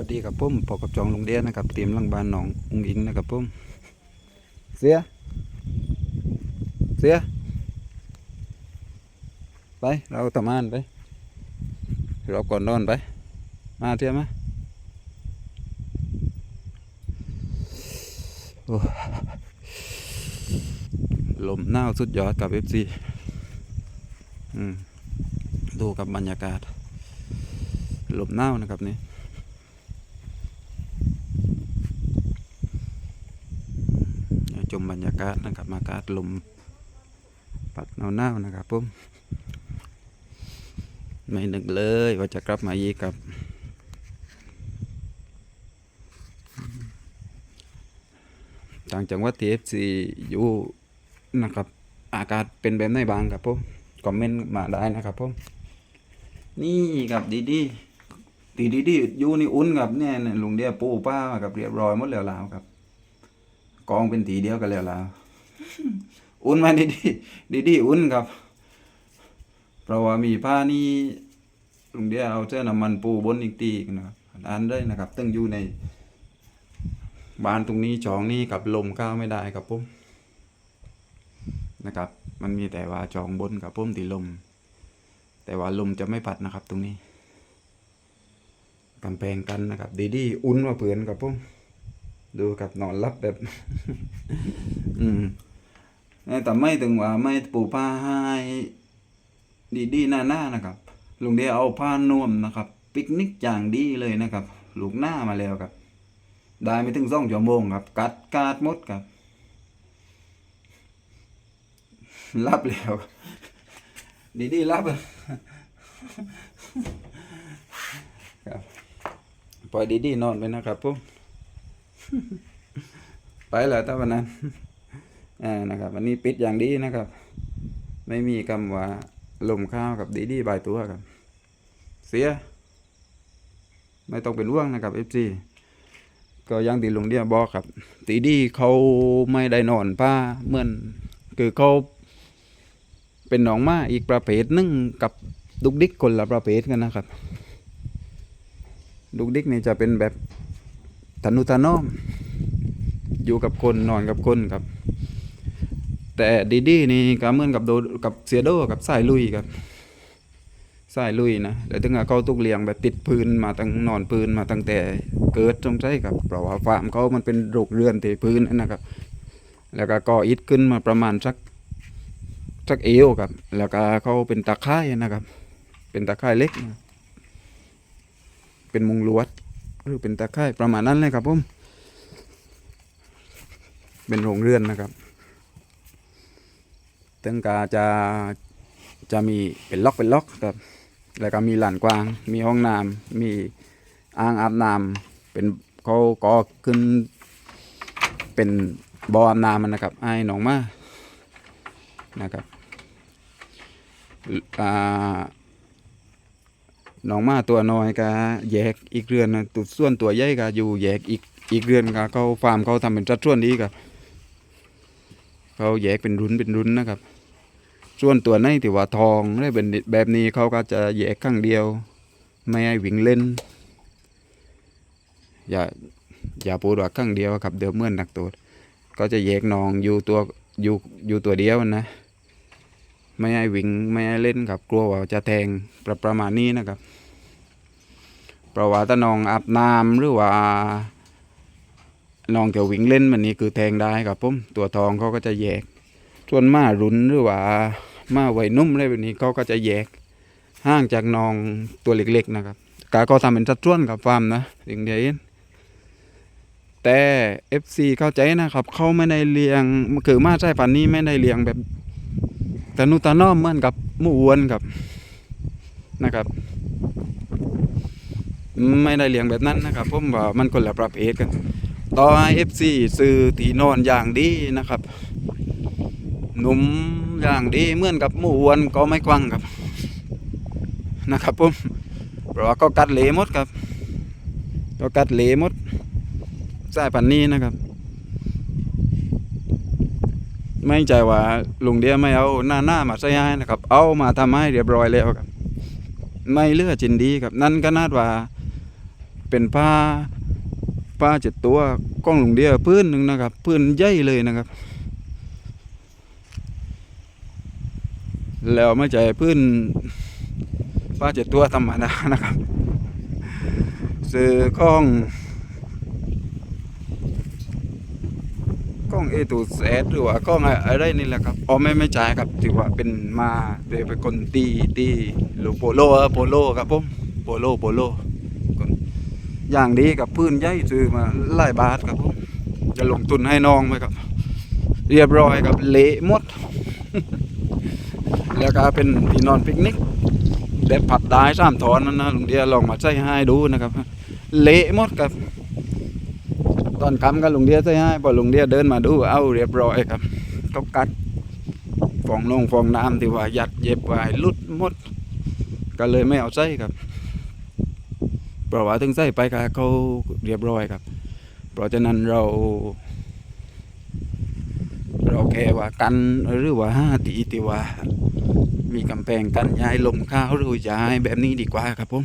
วัสดีครับผมพอกับจองลงเดียนะครับเตรียมลังบานหนองอุ้งอิงนะครับผมเสียเสียไปเราทำงานไปเราก่อนนอนไป มาเทียมมโอ้ลมหนาวสุดยอดกับเอฟซีดูกับบรรยากาศ ลมหนาวนะครับนี่ ช มบรรยากาศนะครับอากาศลมปัดหนาวๆนะครับผมไม่นึกเลยว่าจะกลับมาอีกครับต่างจังหวัดทีเอฟซีอยู่นะครับ อากาศเป็นแบบไหนบ้างครับผมคอมเมนต์มาได้นะครับผมนี่ครับดีดีดีดีดีอยู่นี่อุ่นครับเนี่ยนี่ลุงเดียปูป้ากับเรียบร้อยหมดแล้วล้วครับ กองเป็นทีเดียวกันแล้วล่ะอุ่นมาดีดีดีดีอุ่นครับ เพราะว่ามีผ้านี่ลุงเดียวเอาเสื้อน้ำมันปูบนอีกตีนะครับอันได้นะครับ ตั้งอยู่ในบ้านตรงนี้จองนี่กับลมเข้าวไม่ได้ครับผมนะครับ มันมีแต่ว่าจองบนกับผมตีลม แต่ว่าลมจะไม่พัดนะครับ ตรงนี้กำแพงกันนะครับ ดีดีอุ่นมาเผื่อนกับผม ดูกับนอนรับแบบ อืมแต่ไม่ถึงว่าไม่ปูผ้าให้ดีดีหน้าหน้านะครับลุงเดียเอาผ้านวมนะครับปิกนิกอย่างดีเลยนะครับ ลูกหน้ามาแล้วครับ ได้ไม่ถึงสองชั่วโมงครับ กัดกาดมดครับรับแล้วดีดีรับครับปล่อยดีดีนอนไปนะครับผม ไปแล้วถ้าวันนั้นอ่านะครับวันนี้ปิดอย่างดีนะครับ ไม่มีคำว่าลมข้าวกับดีดีบายตัวครับ เสีย ไม่ต้องเป็นห่วงนะครับเอฟซีก็ยังตีลงเดียบอกครับ ตีดีเขาไม่ได้นอนผ้าเหมือนคือเขาเป็นหนองมาอีกประเภทหนึ่งกับดุกดิกคนละประเภทกันนะครับ ดุกดิกนี่จะเป็นแบบ ทนุถนอม อยู่กับคนนอนกับคนครับ แต่ดีดีนี่ก็เหมือนกับโดกับเสียโดกับสายลุยครับสายลุยนะแล้วถึงเขาตุกเลี้ยงแบบติดพื้นมาตั้งนอนพื้นมาตั้งแต่เกิดจงใช่ครับเพราะว่าฟาร์มเขามันเป็นโรคเรือนที่พื้นนะครับ แล้วก็ก่ออิฐขึ้นมาประมาณสักสักเอวครับ แล้วก็เขาเป็นตะไคร่นะครับ เป็นตะไคร่เล็กนะเป็นมุงลวด หรือเป็นตะไคร่ประมาณนั้นเลยครับผมเป็นโรงเรือนนะครับตึงกาจะจะมีเป็นล็อกเป็นล็อกครับ แล้วก็มีหลานกว้าง มีห้องน้ำมีอ่างอาบน้ำเป็นเขาก็ขึ้นเป็นบ่ออาบน้ำมันนะครับไอ้หนองมานะครับอ่า น้องมาตัวน้อยก็แยกอีกเรือนตัวส่วนตัวใหญ่ก็อยู่แยกอีกอีกเรือนก็เขาฟาร์มเขาทำเป็นสัดส่วนดีครับเขาแยกเป็นรุนเป็นรุนนะครับ ส่วนตัวในที่ว่าทองได้เป็นแบบนี้เขาก็จะแยกข้างเดียว ไม่ให้วิ่งเล่น อย่าอย่าปูดว่าข้างเดียวครับเดี๋ยวเมื่อนหนักตัวก็จะแยกนองอยู่ตัวอยู่อยู่ตัวเดียวนะ ไม่ให้วิ่งไม่ให้เล่นครับ กลัวว่าจะแทงประประมาณนี้นะครับเพราะว่าถ้าน้องอาบน้ำหรือว่าน้องจะวิ่งเล่นมันนี้คือแทงได้ครับผมตัวทองเขาก็จะแยก ส่วนม้ารุนหรือว่าม้าไวนุ่มอะไรแบบนี้เขาก็จะแยกห่างจากน้องตัวเล็กๆนะครับกาก็ทำเป็นสัดส่วนกับฟาร์มนะสิ่งเดียวเองแต่ FC เข้าใจนะครับ เขาไม่ได้เลี้ยงคือมาใช่พันนี้ไม่ได้เลี้ยงแบบ แตะนุตะน้อมเหมือนกับมูอ้วนครับนะครับ ไม่ได้เลี้ยงแบบนั้นนะครับผมว่ามันคนละประเภทกันต่อเอฟซีซื้อที่นอนอย่างดีนะครับ หนุ่มอย่างดีเหมือนกับมูอ้วนก็ไม่กว้างครับนะครับผมเพราะว่าก็กัดเหลหมดครับ ก็กัดเหลหมดสายพันนี้นะครับ ไม่ใจว่าลุงเดียไม่เอาหน้าหน้ามาใส่ให้นะครับ เอามาทำให้เรียบร้อยแล้วครับ ไม่เลือจินดีครับ นั่นก็นาดว่าเป็นผ้าผ้าเจ็ดตัวกล้องหลงเดียพื้นหนึ่งนะครับ พื้นใหญ่เลยนะครับ แล้วไม่ใช่พื้นผ้าเจ็ดตัวธรรมดานะครับซื้อกล้อง กล้องเอตูแซดหรือว่ากล้องอะไรนี่แหละครับอ๋อไม่ไม่จ่ายครับถือว่าเป็นมาเดี๋ยวเป็นคนตีตีหรือโปโลออโปโลครับผมโปโลโปโลอย่างดีกับพื้นใหญ่ซื้อมาหลายบาทครับผมจะลงทุนให้น้องไหมครับ เรียบร้อยครับเละหมด แล้วก็เป็นที่นอนปิกนิกแบบผัดได้สามถอนนั่นนะลุงเดียลองมาใช้ให้ดูนะครับ เละหมดครับ ตอนคำก็ลุงเดียใช้ให้พอลุงเดียเดินมาดูเอ้าเรียบร้อยครับเขากัดฟองลงฟองน้ำที่ว่ายัดเย็บไว้ลุดมด ก็เลยไม่เอาใส่ครับเพราะว่าถึงใส่ไปก็เขาเรียบร้อยครับ เพราะฉะนั้นเราเราแค่ว่ากันหรือว่าห้าตีที่ว่า มีกำแพงกันย้ายลมข้าวหรือย้ายแบบนี้ดีกว่าครับผม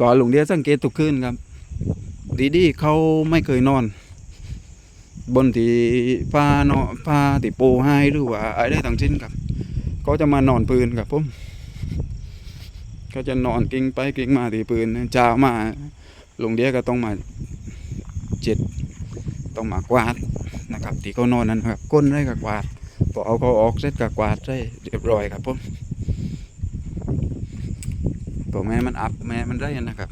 ตอนลุงเดียสังเกตทุกคืนครับ ดีดีเขาไม่เคยนอน บนที่ผ้าเนาะผ้าที่ปูให้หรือว่าอะไรทั้งสิ้นครับเขาจะมานอนปืนครับผมเขาจะนอนกิ้งไปกิ้งมาที่ปืนเช้ามาลงเดียก็ต้องมาเจ็ดต้องมากวาดนะครับที่เขานอนนั้นครับก้นได้กับกวาดพอเอาเขาออกเสร็จก็กวาดได้เรียบร้อยครับผมตัวแม่มันอับแม่มันได้นะครับ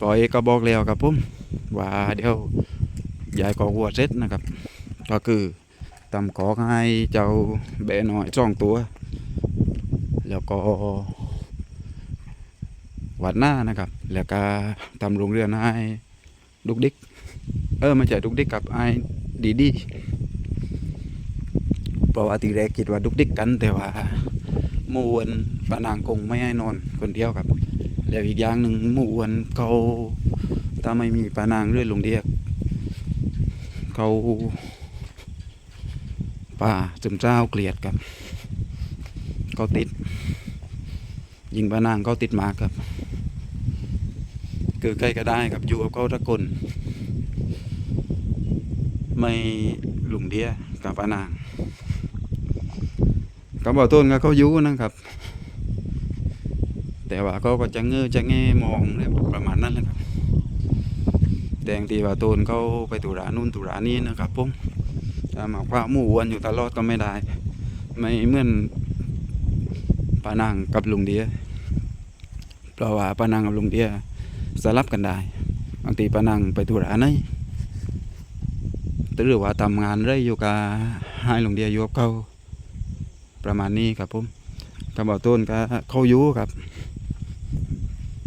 ปล่อยก็บอกแล้วครับผมว่าเดี๋ยวยายก็วัวเสร็จนะครับ ก็คือตำขอให้เจ้าแบะน้อยสองตัว แล้วก็วัดหน้านะครับ แล้วก็ทำโรงเรือนให้ลูกดิก เออไม่ใช่ดุกดิกกับไอ้ดีดีเพราะว่าทีแรกคิดว่าดุกดิกกันแต่ว่ามวนปานางคงไม่ให้นอนคนเดียวครับ แล้วอีกอย่างหนึ่งหมูอ้วนเขาถ้าไม่มีปานางเรื่อยลงเดียกเขาป่าซึมเจ้าเกลียดครับเขาติด ยิงปานางเขาติดมากครับคือใกล้ก็ได้ครับอยู่กับเขาทุกคนไม่ลุงเดียกับปานางกับบ่าต้นก็เขาอยู่นะครับ แต่ว่าเขาก็จะเงื้อจะแง่มองประมาณนั้นแหละครับแดงตีบ่าต้นเขาไปตุรานู่นตุรานี้นะครับผมถ้ามาคว้ามู่วนอยู่ตลอดก็ไม่ได้ ไม่เหมือนปานางกับลุงเดียเพราะว่าปานางกับลุงเดียสลับกันได้บางทีปานางไปตุราไหนหรือว่าทำงานเรื่อยอยู่กับให้ลวงเดียอยู่กับเขาประมาณนี้ครับผมกับบ่าต้นก็เขาอยู่ครับ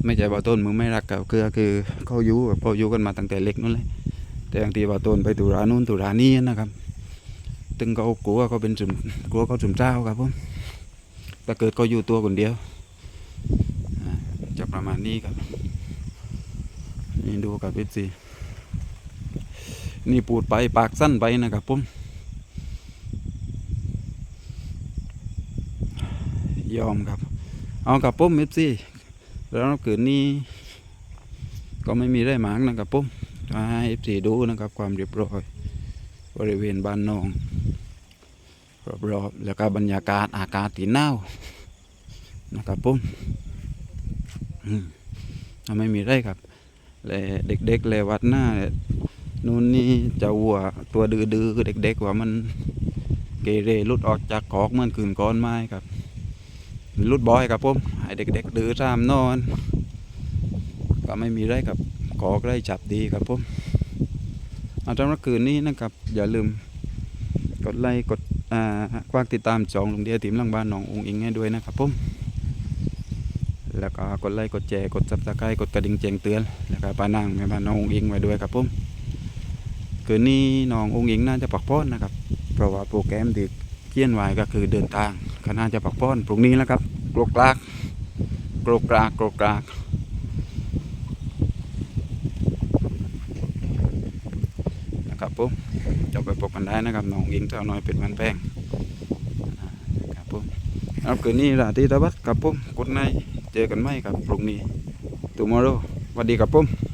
ไม่ใช่บ่าต้นมึงไม่รักกับเกลือคือเขาอยู่กับเขาอยู่กันมาตั้งแต่เล็กนั่นเลยแต่บางทีบ่าต้นไปตุรานู่นตุรานี่นะครับตึงเขากลัวเขาเป็นจุมกลัวเขาจุมเจ้าครับผมแต่เกิดเขาอยู่ตัวคนเดียวอ่าจะประมาณนี้ครับนี่ดูกับเอฟซีนี่ปูดไปปากสั้นไปนะครับผมยอมครับ เอากับผมเอฟซี แล้วเกิดนี้ก็ไม่มีได้หมางนะครับผมมาให้เอฟซีดูนะครับความเรียบร้อยบริเวณบ้านนองรอบๆแล้วก็บรรยากาศอากาศที่หนานะครับผมอืมไม่มีไรครับและเด็กๆเลยวัดหน้านู่นนี่เจะวัวตัวดื้อๆคือเด็กๆว่ามันเกเรลุดออกจากกอกเมื่อคืนก้อนไม้ครับ หลุดบอยครับผมให้เด็กๆดื้อตามนอน ก็ไม่มีไรครับกอกไรจับดีครับผมเอาสำหรับคืนนี้นะครับ อย่าลืม กดไลค์กดอ่ากว้างติดตามจองลงเดียติมลังบ้านหนององอิงให้ด้วยนะครับผมแล้วก็กดไลค์กดแชร์กดซับสไครต์กดกระดิ่งแจ้งเตือนแล้วก็ปานางแม่บ้านน้ององอิงไว้ด้วยครับผมคืนนี้น้ององค์หญิงน่าจะปักป้อนนะครับ เพราะว่าโปรแกรมที่เขียนไว้ก็คือเดินทาง ก็น่าจะปักป้อนพรุ่งนี้แล้วครับกรกกรากกรกกรากกรกกรากนะครับผมจะไปพบกันได้นะครับน้องหญิงเจ้าน้อยเป็นวันแป้งนะครับผมครับคืนนี้ราตรีตะวัดกับผมกดในเจอกันไหมครับพรุ่งนี้ tomorrow สวัสดีครับผม